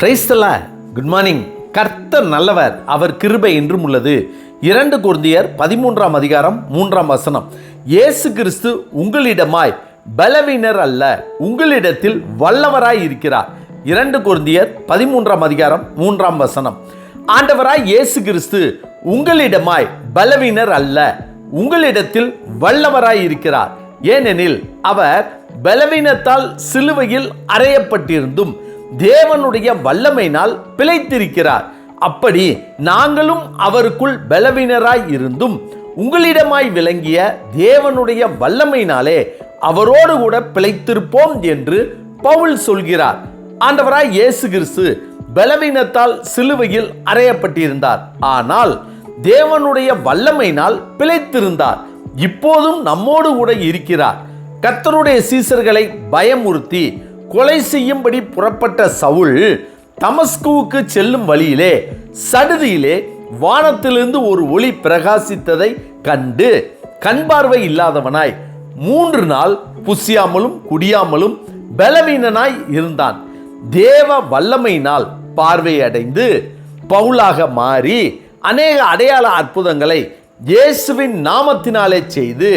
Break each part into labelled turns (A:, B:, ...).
A: பிரைஸ்தல good morning கர்த்தர் நல்லவர் அவர் கிருபை என்றும் உள்ளது. இரண்டு குருந்தியர் பதிமூன்றாம் அதிகாரம் மூன்றாம் வசனம். இயேசு கிறிஸ்து உங்களிடமாய் பலவீனர் அல்ல உங்களிடத்தில் வல்லவராய் இருக்கிறார். இரண்டு குருந்தியர் பதிமூன்றாம் அதிகாரம் மூன்றாம் வசனம். ஆண்டவராய் இயேசு கிறிஸ்து உங்களிடமாய் பலவீனர் அல்ல உங்களிடத்தில் வல்லவராய் இருக்கிறார். ஏனெனில் அவர் பலவீனத்தால் சிலுவையில் அறையப்பட்டிருந்தும் தேவனுடைய வல்லமையினால் பிழைத்திருக்கிறார். அப்படி நாங்களும் அவருக்குள் பலவீனராய் இருந்தும் உங்களிடமாய் விளங்கிய தேவனுடைய வல்லமையினாலே அவரோடு கூட பிழைத்திருப்போம் என்று பவுல் சொல்கிறார். ஆண்டவராய் இயேசு கிறிஸ்து பலவீனத்தால் சிலுவையில் அறையப்பட்டிருந்தார். ஆனால் தேவனுடைய வல்லமையினால் பிழைத்திருந்தார். இப்போதும் நம்மோடு கூட இருக்கிறார். கத்தருடைய சீசர்களை பயமுறுத்தி கொலை செய்யும்படி புறப்பட்ட சவுல் தமஸ்குவுக்கு செல்லும் வழியிலே சடுதியிலே வானத்திலிருந்து ஒரு ஒளி பிரகாசித்ததை கண்டு கண் பார்வை இல்லாதவனாய் மூன்று நாள் புசியாமலும் குடியாமலும் பலவீனனாய் இருந்தான். தேவ வல்லமையினால் பார்வையடைந்து பவுலாக மாறி அநேக அடையாள அற்புதங்களை இயேசுவின் நாமத்தினாலே செய்து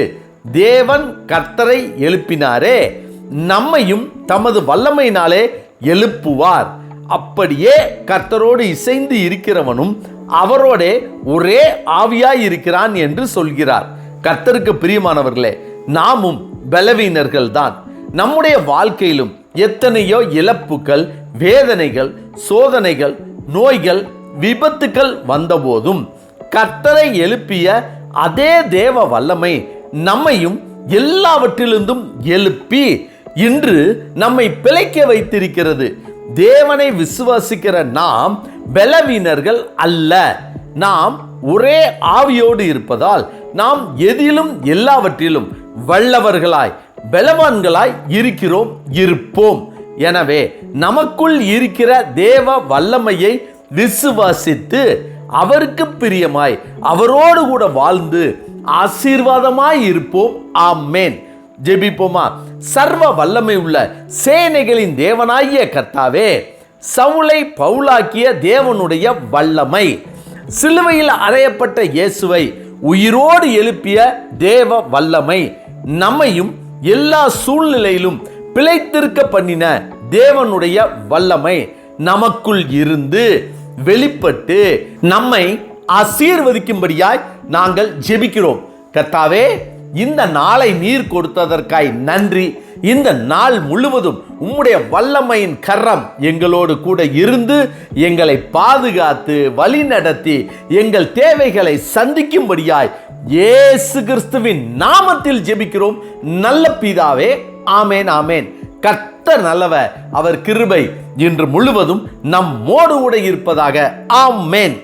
A: தேவன் கர்த்தரை எழுப்பினாரே. நம்மையும் தமது வல்லமையினாலே எழுப்புவார். அப்படியே கர்த்தரோடு இசைந்து இருக்கிறவனும் அவரோடே ஒரே ஆவியாய் இருக்கிறான் என்று சொல்கிறார். கர்த்தருக்கு பிரியமானவர்களே நாமும் பலவீனர்கள் தான் நம்முடைய வாழ்க்கையிலும் எத்தனையோ இழப்புகள் வேதனைகள் சோதனைகள் நோய்கள் விபத்துக்கள் வந்தபோதும் கர்த்தரை எழுப்பிய அதே தேவ வல்லமை நம்மையும் எல்லாவற்றிலிருந்தும் எழுப்பி இன்று நம்மை பிழைக்க வைத்திருக்கிறது. தேவனை விசுவாசிக்கிற நாம் பலவீனர்கள் அல்ல. நாம் ஒரே ஆவியோடு இருப்பதால் நாம் எதிலும் எல்லாவற்றிலும் வல்லவர்களாய் பலவான்களாய் இருக்கிறோம் இருப்போம். எனவே நமக்குள் இருக்கிற தேவ வல்லமையை விசுவாசித்து அவருக்கு பிரியமாய் அவரோடு கூட வாழ்ந்து ஆசீர்வாதமாய் இருப்போம். ஆமேன். ஜெபிப்போமா? சர்வ வல்லமை உள்ள சேனைகளின் தேவனாகிய கர்த்தாவே சவுளை பவுலாக்கிய தேவனுடைய வல்லமை சிலுவையில் அறையப்பட்ட இயேசுவை உயிரோடு எழுப்பிய தேவ வல்லமை நம்மையும் எல்லா சூழ்நிலையிலும் பிழைத்திருக்க பண்ணின தேவனுடைய வல்லமை நமக்குள் இருந்து வெளிப்பட்டு நம்மை ஆசீர்வதிக்கும்படியாய் நாங்கள் ஜெபிக்கிறோம். கர்த்தாவே இந்த நாளை நீர் கொடுத்ததற்காய் நன்றி. இந்த நாள் முழுவதும் உம்முடைய வல்லமையின் கரம் எங்களோடு கூட இருந்து எங்களை பாதுகாத்து வழி நடத்தி எங்கள் தேவைகளை சந்திக்கும்படியாய் இயேசு கிறிஸ்துவின் நாமத்தில் ஜெபிக்கிறோம். நல்ல பிதாவே ஆமேன் ஆமேன். கத்த நல்லவ அவர் கிருபை இன்று முழுவதும் நம்மோடு கூட இருப்பதாக ஆமேன்.